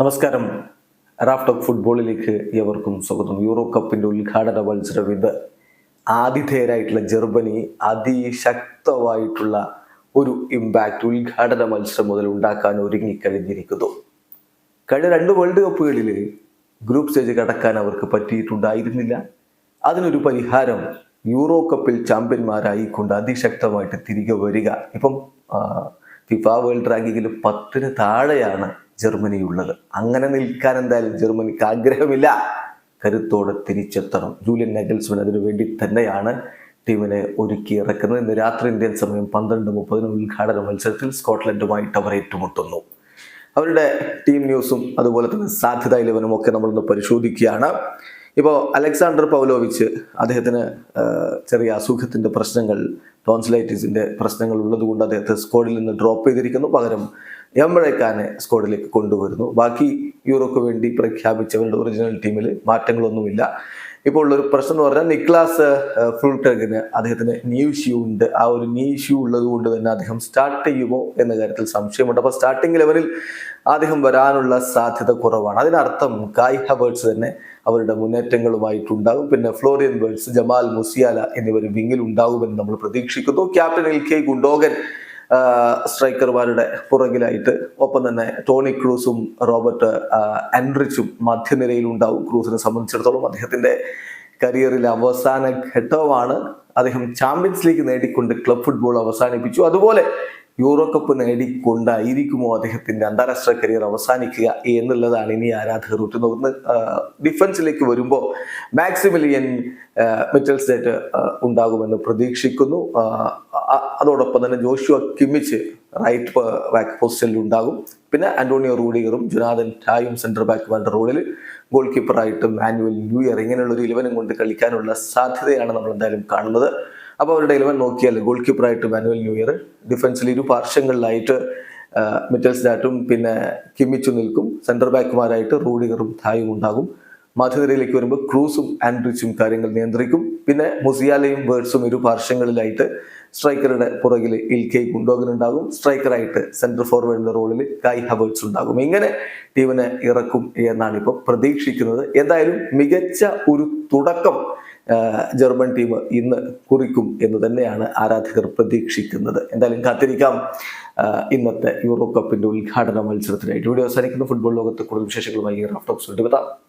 നമസ്കാരം. റാഫ്റ്റോക്ക് ഫുട്ബോളിലേക്ക് ഏവർക്കും സ്വാഗതം. യൂറോ കപ്പിന്റെ ഉദ്ഘാടന മത്സരം ഇത് ആതിഥേയരായിട്ടുള്ള ജർമ്മനി അതിശക്തമായിട്ടുള്ള ഒരു ഇമ്പാക്റ്റ് ഉദ്ഘാടന മത്സരം മുതൽ ഉണ്ടാക്കാൻ ഒരുങ്ങിക്കഴിഞ്ഞിരിക്കുന്നു. കഴിഞ്ഞ രണ്ട് വേൾഡ് കപ്പുകളിൽ ഗ്രൂപ്പ് സ്റ്റേജ് കടക്കാൻ അവർക്ക് പറ്റിയിട്ടുണ്ടായിരുന്നില്ല. അതിനൊരു പരിഹാരം യൂറോ കപ്പിൽ ചാമ്പ്യന്മാരായിക്കൊണ്ട് അതിശക്തമായിട്ട് തിരികെ വരിക. ഇപ്പം ഫിഫ വേൾഡ് റാങ്കിങ്ങിൽ പത്തിന് താഴെയാണ് ജർമ്മനി ഉള്ളത് അങ്ങനെ നിൽക്കാൻ എന്തായാലും ജർമ്മനിക്ക് ആഗ്രഹമില്ല. കരുത്തോടെ തിരിച്ചെത്തണം. ജൂലിയൻ നഗൽസ്മൻ അതിനു വേണ്ടി തന്നെയാണ് ടീമിനെ ഒരുക്കി ഇറക്കുന്നത്. ഇന്ന് രാത്രി ഇന്ത്യൻ സമയം പന്ത്രണ്ട് മുപ്പതിന് ഉദ്ഘാടന മത്സരത്തിൽ സ്കോട്ട്ലൻഡുമായിട്ട് അവർ ഏറ്റുമുട്ടുന്നു. അവരുടെ ടീം ന്യൂസും അതുപോലെ തന്നെ സാധ്യത ഇലവനും ഒക്കെ നമ്മളൊന്ന് പരിശോധിക്കുകയാണ്. ഇപ്പോൾ അലക്സാണ്ടർ പൗലോവിച്ച് അദ്ദേഹത്തിന് ചെറിയ അസുഖത്തിന്റെ പ്രശ്നങ്ങൾ ടോൺസിലൈറ്റിസിന്റെ പ്രശ്നങ്ങൾ ഉള്ളതുകൊണ്ട് അദ്ദേഹത്തെ സ്ക്വാഡിൽ നിന്ന് ഡ്രോപ്പ് ചെയ്തിരിക്കുന്നു. പകരം എംബഴക്കാനെ സ്ക്വാഡിലേക്ക് കൊണ്ടുവരുന്നു. ബാക്കി യൂറോക്ക് വേണ്ടി പ്രഖ്യാപിച്ചവരുടെ ഒറിജിനൽ ടീമിൽ മാറ്റങ്ങളൊന്നുമില്ല. ഇപ്പോൾ ഉള്ളൊരു പ്രശ്നം എന്ന് പറഞ്ഞാൽ നിക്ലാസ് ഫ്ലൂട്ടഗിന് അദ്ദേഹത്തിന് നീ ഇഷ്യൂ ഉണ്ട്. ആ ഒരു നീ ഇഷ്യൂ ഉള്ളത് കൊണ്ട് തന്നെ അദ്ദേഹം സ്റ്റാർട്ട് ചെയ്യുമോ എന്ന കാര്യത്തിൽ സംശയമുണ്ട്. അപ്പോൾ സ്റ്റാർട്ടിംഗ് ലെവലിൽ അദ്ദേഹം വരാനുള്ള സാധ്യത കുറവാണ്. അതിനർത്ഥം കായ് ഹബേർട്സ് തന്നെ അവരുടെ മുന്നേറ്റങ്ങളുമായിട്ടുണ്ടാകും. പിന്നെ ഫ്ലോറിയൻ ബേർഡ്സ് ജമാൽ മുസിയാല എന്നിവർ വിങ്ങിൽ ഉണ്ടാകുമെന്ന് നമ്മൾ പ്രതീക്ഷിക്കുന്നു ക്യാപ്റ്റൻ എൽ കെ ഗുണ്ടോഗൻ സ്ട്രൈക്കർമാരുടെ പുറകിലായിട്ട്. ഒപ്പം തന്നെ ടോണി ക്രൂസും റോബർട്ട് ആൻഡ്രിച്ചും മധ്യനിരയിൽ ഉണ്ടാവും ക്രൂസിനെ സംബന്ധിച്ചിടത്തോളം. അദ്ദേഹത്തിന്റെ കരിയറിലെ അവസാന ഘട്ടമാണ് അദ്ദേഹം ചാമ്പ്യൻസ് ലീഗ് നേടിക്കൊണ്ട് ക്ലബ് ഫുട്ബോൾ അവസാനിപ്പിച്ചു. അതുപോലെ യൂറോ കപ്പ് നേടിക്കൊണ്ടായിരിക്കുമോ അദ്ദേഹത്തിന്റെ അന്താരാഷ്ട്ര കരിയർ അവസാനിക്കുക എന്നുള്ളതാണ് ഇനി ആരാധകർ ഉറ്റുനോക്കുന്നത്? ഡിഫൻസിലേക്ക് വരുമ്പോൾ മാക്സിമിലിയൻ മെറ്റൽസ് സ്റ്റേറ്റ് ഉണ്ടാകുമെന്ന് പ്രതീക്ഷിക്കുന്നു. അതോടൊപ്പം തന്നെ ജോഷുവ കിമിച്ച് റൈറ്റ് ബാക്ക് പൊസിഷനിൽ ഉണ്ടാകും. പിന്നെ അന്റോണിയോ റൂഡിയറും ജുനാദൻ ടായും സെന്റർ ബാക്കുമാരുടെ റോളിൽ ഗോൾ കീപ്പറായിട്ട് മാനുവൽ ന്യൂ ഇയർ ഇങ്ങനെയുള്ള ഒരു ഇലവനും കൊണ്ട് കളിക്കാനുള്ള സാധ്യതയാണ് നമ്മൾ എന്തായാലും കാണുന്നത്. അപ്പോൾ അവരുടെ ഇലവൻ നോക്കിയാൽ ഗോൾ കീപ്പറായിട്ട് മാനുവൽ ന്യൂ ഇയർ ഡിഫൻസിൽ ഇരു പാർശ്വങ്ങളിലായിട്ട് മിറ്റൽസ് ഡാറ്റും പിന്നെ കിമ്മിച്ചു നിൽക്കും. സെന്റർ ബാക്കുമാരായിട്ട് റൂഡിഗറും ധായും ഉണ്ടാകും. മധ്യനിരയിലേക്ക് വരുമ്പോൾ ക്രൂസും ആൻഡ്രിച്ചും കാര്യങ്ങൾ നിയന്ത്രിക്കും. പിന്നെ മുസിയാലയും വേർഡ്സും ഇരു പാർശ്വങ്ങളിലായിട്ട് സ്ട്രൈക്കറുടെ പുറകിൽ ഇൽ കെ ഗുണ്ടോഗൻ ഉണ്ടാകും. സ്ട്രൈക്കറായിട്ട് സെന്റർ ഫോർവേഡിന്റെ റോളിൽ കായ് ഹബേർട്സ് ഉണ്ടാകും. ഇങ്ങനെ ടീമിനെ ഇറക്കും എന്നാണ് ഇപ്പോൾ പ്രതീക്ഷിക്കുന്നത്. എന്തായാലും മികച്ച ഒരു തുടക്കം ജർമ്മൻ ടീം ഇന്ന് കുറിക്കും എന്ന് തന്നെയാണ് ആരാധകർ പ്രതീക്ഷിക്കുന്നത്. എന്തായാലും കാത്തിരിക്കാം. ഇന്നത്തെ യൂറോ കപ്പിന്റെ ഉദ്ഘാടന മത്സരത്തിനായിട്ട്. വീഡിയോ അവസാനിക്കുന്ന. ഫുട്ബോൾ ലോകത്ത് കൂടുതൽ വിശേഷങ്ങളുമായി റാഫ്റ്റോക്സ് വിട്ടുവെത്താം